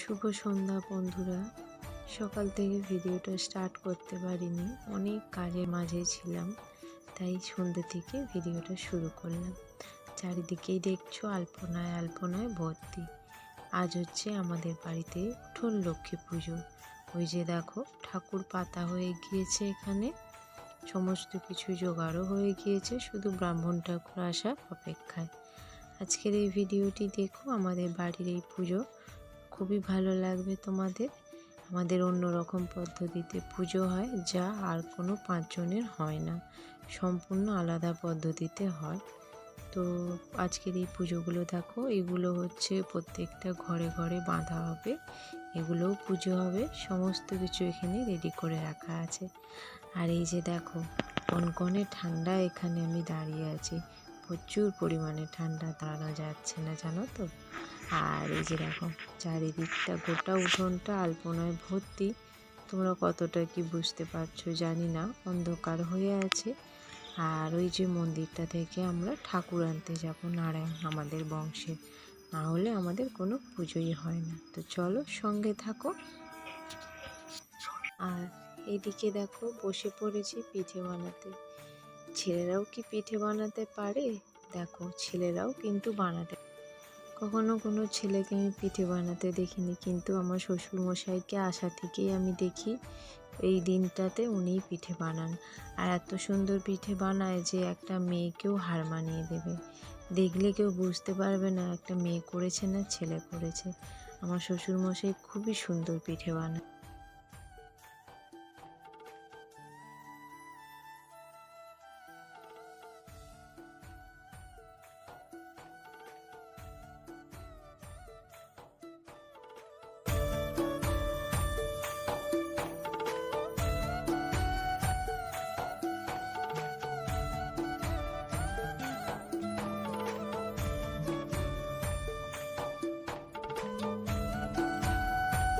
শুভ সন্ধ্যা, বন্ধুরা। সকাল থেকে ভিডিওটা স্টার্ট করতে পারিনি। অনেক কাজের মাঝে ছিলাম, তাই সন্ধ্যে থেকে ভিডিওটা শুরু করলাম। চারিদিকেই দেখছ আলপনায় আলপনায় ভর্তি। আজ হচ্ছে আমাদের বাড়িতে উঠোন লক্ষ্মী পুজো। ওই যে দেখো, ঠাকুর পাতা হয়ে গিয়েছে এখানে। সমস্ত কিছু জোগাড়ও হয়ে গিয়েছে, শুধু ব্রাহ্মণ ঠাকুর আসার অপেক্ষায়। আজকের এই ভিডিওটি দেখো, আমাদের বাড়ির এই পুজো। খুবই ভালো লাগবে তোমাদের। আমাদের অন্য রকম পদ্ধতিতে পুজো হয়, যা আর কোনো পাঁচজনের হয় না। সম্পূর্ণ আলাদা পদ্ধতিতে হয়। তো আজকের এই পুজোগুলো দেখো, এগুলো হচ্ছে প্রত্যেকটা ঘরে ঘরে বাঁধা হবে। এগুলোও পুজো হবে, সমস্ত কিছু এখানে রেডি করে রাখা আছে। আর এই যে দেখো, কনকনে ঠান্ডা এখানে আমি দাঁড়িয়ে আছি। প্রচুর পরিমাণে ঠান্ডা দাঁড়ানো যাচ্ছে না, জানো তো? আর এই যে দেখো, চারিদিকটা, গোটা উঠোনটা আলপনায় ভর্তি। তোমরা কতটা কি বুঝতে পারছ জানি না, অন্ধকার হয়ে আছে। আর ওই যে মন্দিরটা থেকে আমরা ঠাকুর আনতে যাব নারায়ণ আমাদের বংশে। না হলে আমাদের কোনো পুজোই হয় না। তো চলো সঙ্গে থাকো। আর এদিকে দেখো, বসে পড়েছি পিঠে বানাতে। ছেলেরাও কি পিঠে বানাতে পারে? দেখো, ছেলেরাও কিন্তু বানাতে কখনো কোনো ছেলেকে আমি পিঠে বানাতে দেখিনি, কিন্তু আমার শ্বশুরমশাইকে আসা থেকেই আমি দেখি এই দিনটাতে উনি পিঠে বানান। আর এত সুন্দর পিঠে বানায় যে একটা মেয়েকেও হার মানিয়ে দেবে। দেখলে কেউ বুঝতে পারবে না, একটা মেয়ে করেছে না ছেলে করেছে। আমার শ্বশুরমশাই খুবই সুন্দর পিঠে বানায়।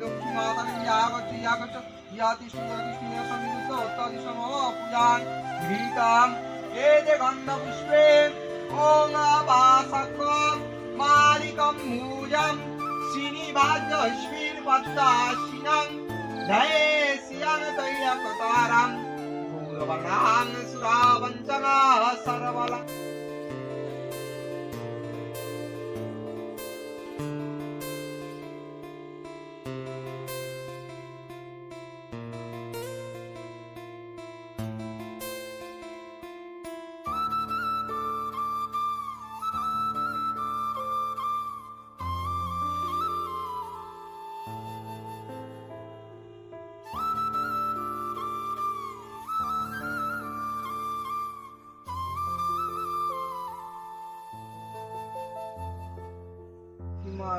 লক্ষ্মী মাতা দেবী আগচ্ছ আগচ্ছ ইয়াতি স্নেহ সমিত অত্যাদি সম পূজান গৃহীতাম এ যে গন্ধ পুষ্পে ওম আবাসক মালিকম মূজম শ্রীনিবাজ্যস্মির পদ্মাসিনাং ধয়ে সিয়াং তৈরকতারাম ভূরবনাং সুরাবঞ্চনা সর্বলা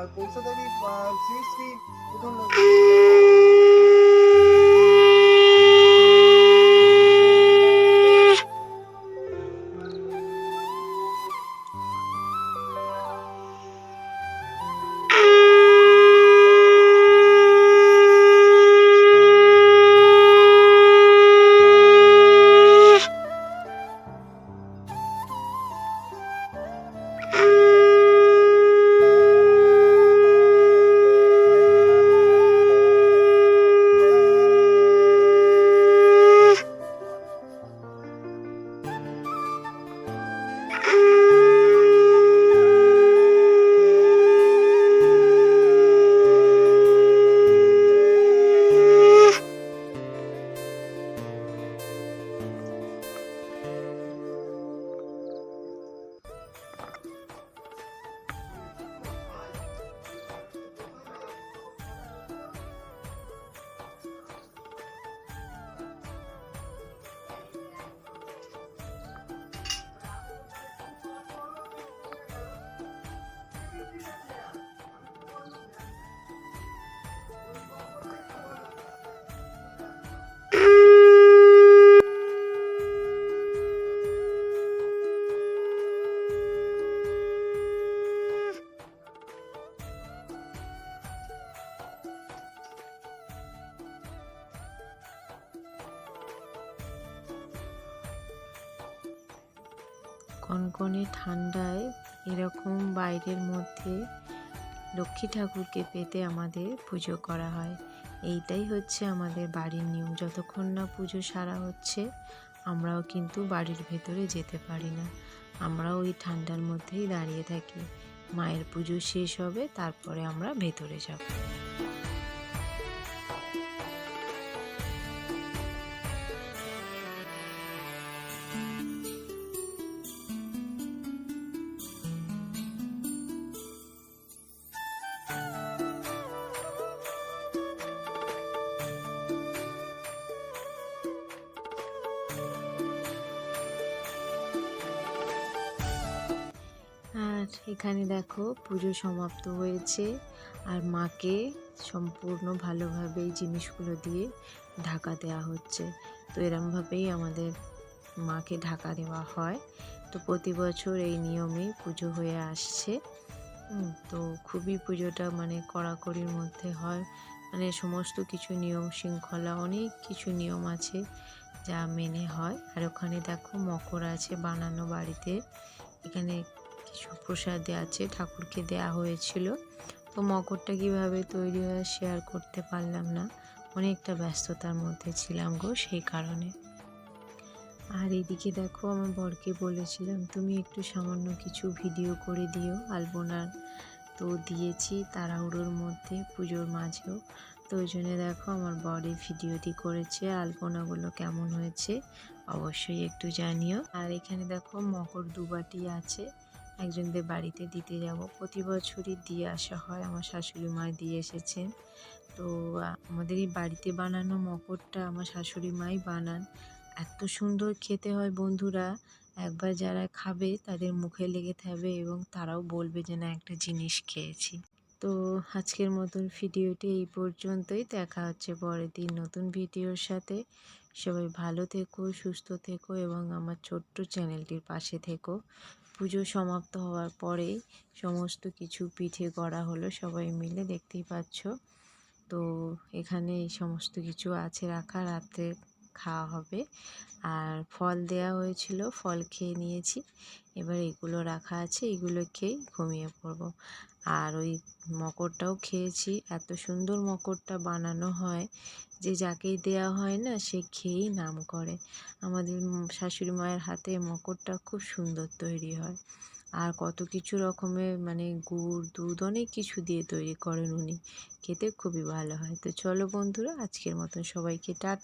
কৌশদেবী শ্রী শ্রী প্রথম কনকনে ঠান্ডায় এরকম বাইরের মধ্যে লক্ষ্মী ঠাকুরকে পেতে আমাদের পুজো করা হয়। এইটাই হচ্ছে আমাদের বাড়ির নিয়ম। যতক্ষণ না পুজো সারা হচ্ছে, আমরাও কিন্তু বাড়ির ভেতরে যেতে পারি না। আমরাও ওই ঠান্ডার মধ্যেই দাঁড়িয়ে থাকি। মায়ের পুজো শেষ হবে, তারপরে আমরা ভেতরে যাব। এখানে দেখো পুজো সমাপ্ত হয়েছে আর মাকে সম্পূর্ণ ভালোভাবে এই জিনিসগুলো দিয়ে ঢাকা দেওয়া হচ্ছে। তো এরমভাবেই আমাদের মাকে ঢাকা দেওয়া হয়। তো প্রতি বছর এই নিয়মেই পুজো হয়ে আসছে। তো খুবই পুজোটা মানে কড়াকড়ির মধ্যে হয়। মানে সমস্ত কিছু নিয়ম শৃঙ্খলা, অনেক কিছু নিয়ম আছে যা মেনে হয়। আর ওখানে দেখো মকর আছে বানানো বাড়িতে। এখানে কিছু প্রসাদে আছে, ঠাকুরকে দেয়া হয়েছিল। তো মকরটা কীভাবে তৈরি হয় শেয়ার করতে পারলাম না। অনেকটা ব্যস্ততার মধ্যে ছিলাম গো সেই কারণে। আর এদিকে দেখো আমার বরকে বলেছিলাম, তুমি একটু সামান্য কিছু ভিডিও করে দিও আলপনার তো দিয়েছি তাড়াহুড়োর মধ্যে, পুজোর মাঝেও। তো ওই জন্য দেখো আমার বর ভিডিওটি করেছে, আলপনাগুলো কেমন হয়েছে অবশ্যই একটু জানিও। আর এখানে দেখো মকর দুবাটি আছে একজনদের বাড়িতে দিতে যাব। প্রতি বছরই দিয়ে আসা হয়। আমার শাশুড়ি মা দিয়ে এসেছেন। তো আমাদের এই বাড়িতে বানানো মকরটা আমার শাশুড়ি মাই বানান। এত সুন্দর খেতে হয় বন্ধুরা। একবার যারা খাবে তাদের মুখে লেগে থাকবে এবং তারাও বলবে যে, না, একটা জিনিস খেয়েছি। তো, আজকের মতন ভিডিওটি এই পর্যন্তই। দেখা হচ্ছে পরের দিন নতুন ভিডিওর সাথে। সবাই ভালো থেকো, সুস্থ থেকো এবং আমার ছোট্ট চ্যানেলটির পাশে থেকো। পুজো সমাপ্ত হওয়ার পরে সমস্ত কিছু পিঠে করা হলো, সবাই মিলে দেখতেই পাচ্ছ। তো এখানে এই সমস্ত কিছু আছে রাখা রাত্রে খাওয়া হবে। আর ফল দেয়া হয়েছিল, ফল খেয়ে নিয়েছি। এবার এগুলো রাখা আছে, এগুলো খেয়েই ঘুমিয়ে পড়ব। আর ওই মকরটাও খেয়েছি। এত সুন্দর মকরটা বানানো হয় যে যাকেই দেয়া হয় না, সে খেয়েই নাম করে। আমাদের শাশুড়ি মায়ের হাতে মকরটা খুব সুন্দর তৈরি হয়। আর কত কিছু রকমের মানে গুড়, দুধ অনেক কিছু দিয়ে তৈরি করেন উনি। খেতে খুবই ভালো হয়। তো চলো বন্ধুরা, আজকের মতন সবাইকে টাটা।